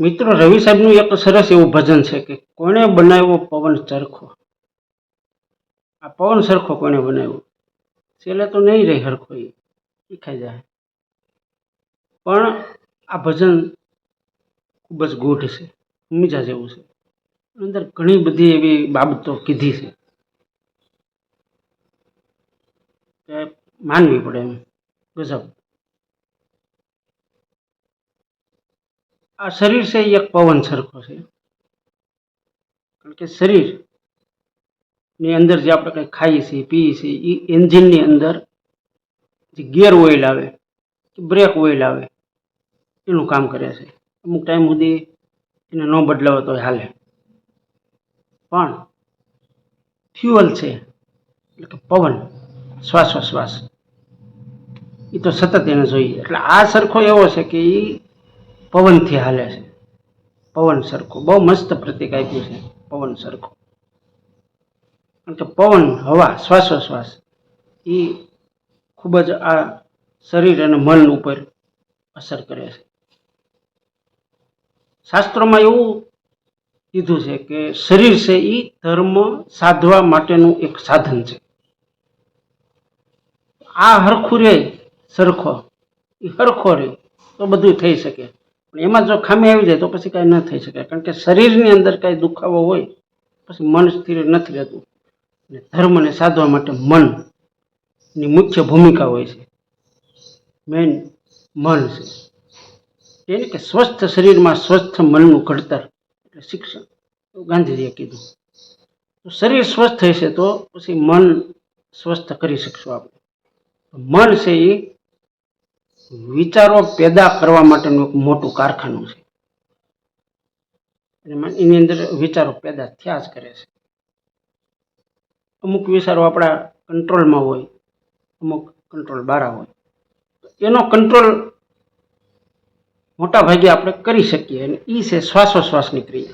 મિત્રો, રવિ સાહેબનું એક સરસ એવું ભજન છે કે કોણે બનાવ્યો પવન સરખો? આ પવન સરખો કોણે બનાવ્યો? છેલ્લે તો નહીં રહી હરખો એ. શીખાઈ જાય. પણ આ ભજન ખૂબ જ ગૂઢ છે. મીજા જેવું છે. અંદર ઘણી બધી એવી બાબતો કીધી છે. માનવી પડે એમ. ગજબ. આ શરીર છે એ એક પવન સરખો છે. કારણ કે શરીરની અંદર જે આપણે કંઈ ખાઈએ છીએ, પીએ છીએ એ એન્જિનની અંદર જે ગિયર ઓઇલ આવે, કે બ્રેક ઓઇલ આવે, એનું કામ કરે છે. અમુક ટાઈમ સુધી એને ન બદલાવે તો હાલે. પણ ફ્યુઅલ છે, એટલે કે પવન, શ્વાસોશ્વાસ એ તો સતત એને જોઈએ. એટલે આ સરખો એવો છે કે એ પવનથી હાલે છે. પવન સરખો. બહુ મસ્ત પ્રતિક આપ્યું છે, પવન સરખો. કારણ કે પવન, હવા, શ્વાસોશ્વાસ એ ખૂબ જ આ શરીર અને મન ઉપર અસર કરે છે. શાસ્ત્રોમાં એવું કીધું છે કે શરીર છે એ ધર્મ સાધવા માટેનું એક સાધન છે. આ હરખું રે, સરખો. એ હરખો રહે તો બધું થઈ શકે. એમાં જો ખામી આવી જાય તો પછી કાંઈ ન થઈ શકે. કારણ કે શરીરની અંદર કાંઈ દુખાવો હોય, પછી મન સ્થિર નથી રહેતું. અને ધર્મને સાધવા માટે મનની મુખ્ય ભૂમિકા હોય છે. મેન મન છે. એને કે સ્વસ્થ શરીરમાં સ્વસ્થ મનનું ઘડતર, એટલે શિક્ષણ. ગાંધીજીએ કીધું. તો શરીર સ્વસ્થ હશે તો પછી મન સ્વસ્થ કરી શકશું આપણે. મન છે એ વિચારો પેદા કરવા માટેનું એક મોટું કારખાનું છે. એની અંદર વિચારો પેદા થયા જ કરે છે. અમુક વિચારો આપણા કંટ્રોલમાં હોય, અમુક કંટ્રોલ બારા હોય. એનો કંટ્રોલ મોટા ભાગે આપણે કરી શકીએ અને એ છે શ્વાસોશ્વાસની ક્રિયા.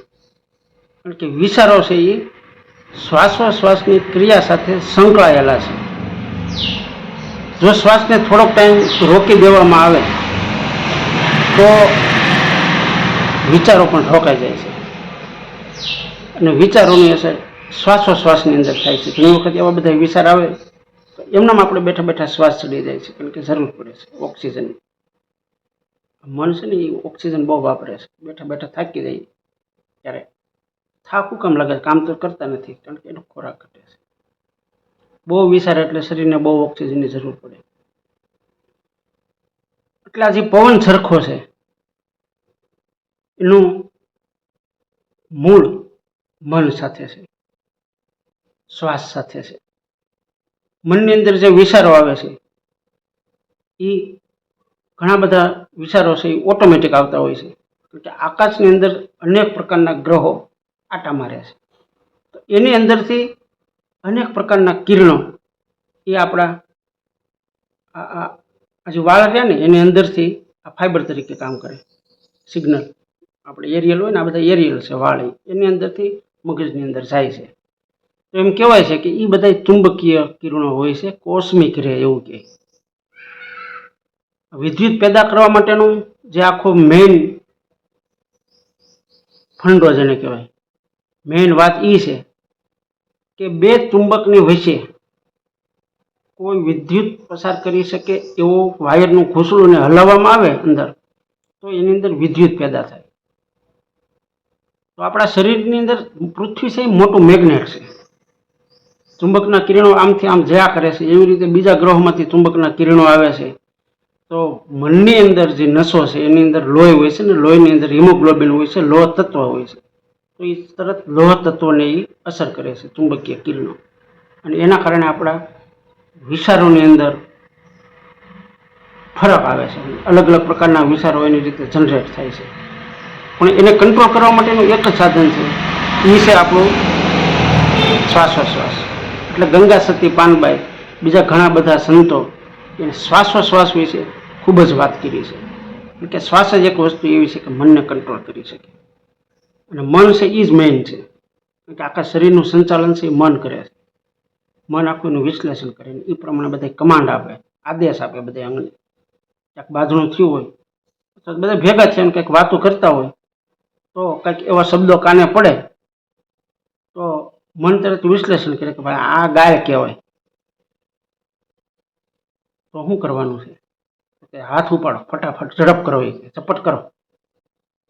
કારણ કે વિચારો છે એ શ્વાસોશ્વાસની ક્રિયા સાથે સંકળાયેલા છે. જો શ્વાસને થોડોક ટાઈમ રોકી દેવામાં આવે, તો વિચારો પણ રોકાઈ જાય છે. અને વિચારોની અસર શ્વાસોશ્વાસની અંદર થાય છે. ઘણી વખત એવા બધા વિચાર આવે, તો એમનામાં આપણે બેઠા બેઠા શ્વાસ ચડી જાય છે, કારણ કે જરૂર પડે છે ઓક્સિજનની. મન છે ને એ ઓક્સિજન બહુ વાપરે છે. બેઠા બેઠા થાકી જાય ત્યારે. થાકું કામ લાગે, કામ તો કરતા નથી, કારણ કે એનો ખોરાક ઘટે છે. બહુ વિચાર એટલે શરીરને બહુ ઓક્સિજનની જરૂર પડે. એટલે આ જે પવન સરખો છે, એનું મૂળ મન સાથે છે, શ્વાસ સાથે છે. મનની અંદર જે વિચારો આવે છે એ ઘણા બધા વિચારો છે એ ઓટોમેટિક આવતા હોય છે. કે આકાશની અંદર અનેક પ્રકારના ગ્રહો આટા મારે છે. તો એની અંદરથી અનેક પ્રકારના કિરણો એ આપણા આ જે વાળ રહ્યા ને, એની અંદરથી આ ફાઈબર તરીકે કામ કરે. સિગ્નલ આપણે એરિયલ હોય ને, આ બધા એરિયલ છે વાળ. એની અંદરથી મગજની અંદર જાય છે. તો એમ કહેવાય છે કે એ બધા ચુંબકીય કિરણો હોય છે કોસ્મિક રહે એવું કહે. વિદ્યુત પેદા કરવા માટેનું જે આખો મેઇન ફંડો જેને કહેવાય મેઇન વાત એ છે કે બે ચુંબકની વચ્ચે કોઈ વિદ્યુત પસાર કરી શકે એવો વાયરનું ઘૂંસળું ને હલાવવામાં આવે અંદર, તો એની અંદર વિદ્યુત પેદા થાય. તો આપણા શરીરની અંદર પૃથ્વી છે એ મોટું મેગ્નેટ છે. ચુંબકના કિરણો આમથી આમ જયા કરે છે. એવી રીતે બીજા ગ્રહોમાંથી ચુંબકના કિરણો આવે છે. તો મનની અંદર જે નસો છે, એની અંદર લોહી હોય છે ને લોહીની અંદર હિમોગ્લોબિન હોય છે, લોહ તત્વ હોય છે. તો એ તરત લોહ તત્વોને એ અસર કરે છે, ચુંબકીય કિરણો. અને એના કારણે આપણા વિચારોની અંદર ફરક આવે છે. અલગ અલગ પ્રકારના વિચારો એની રીતે જનરેટ થાય છે. પણ એને કંટ્રોલ કરવા માટેનું એક જ સાધન છે એ છે આપણું શ્વાસોશ્વાસ. એટલે ગંગા, સતી, પાનબાઈ, બીજા ઘણા બધા સંતો એને શ્વાસોશ્વાસ વિશે ખૂબ જ વાત કરી છે. કે શ્વાસ જ એક વસ્તુ એવી છે કે મનને કંટ્રોલ કરી શકે. અને મન છે એ જ મેઇન છે. કે આખા શરીરનું સંચાલન છે એ મન કરે છે. મન આખું એનું વિશ્લેષણ કરીને એ પ્રમાણે બધા કમાન્ડ આપે, આદેશ આપે બધા અંગને ક્યાંક બાજણું થયું હોય તો બધા ભેગા થયા કંઈક વાતો કરતા હોય, તો કંઈક એવા શબ્દો કાને પડે, તો મન તરત વિશ્લેષણ કરે કે ભાઈ આ ગાય કહેવાય. તો શું કરવાનું છે? કે હાથ ઉપાડો, ફટાફટ ઝડપ કરો એ ચપટ કરો.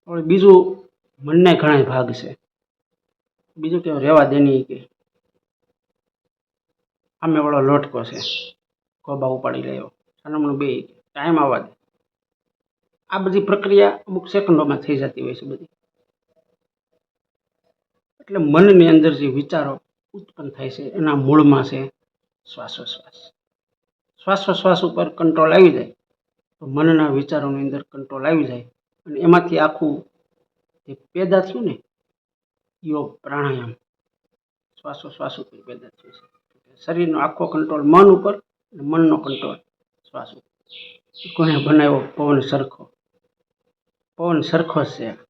હવે બીજું મનને ઘણા ભાગ છે. બીજું કે રહેવા દેની કે. આમે વાળો લોટકો છે. કોબા ઉપાડી લેવો સાનમણું બે ટાઈમ આવવા દે. આ બધી પ્રક્રિયા અમુક સેકન્ડોમાં થઈ જતી હોય છે બધી. એટલે મનની અંદર જે વિચારો ઉત્પન્ન થાય છે, એના મૂળમાં છે શ્વાસોશ્વાસ. શ્વાસોશ્વાસ ઉપર કંટ્રોલ આવી જાય. તો મનના વિચારોની અંદર કંટ્રોલ આવી જાય. અને એમાંથી આખું જે પેદા થયું ને યોગ પ્રાણાયામ. શ્વાસોશ્વાસ ઉપર પેદા થયું છે. શરીરનો આખો કંટ્રોલ મન ઉપર અને મનનો કંટ્રોલ શ્વાસ ઉપર. કોને બનાવ્યો? પવન સરખો. પવન સરખો છે.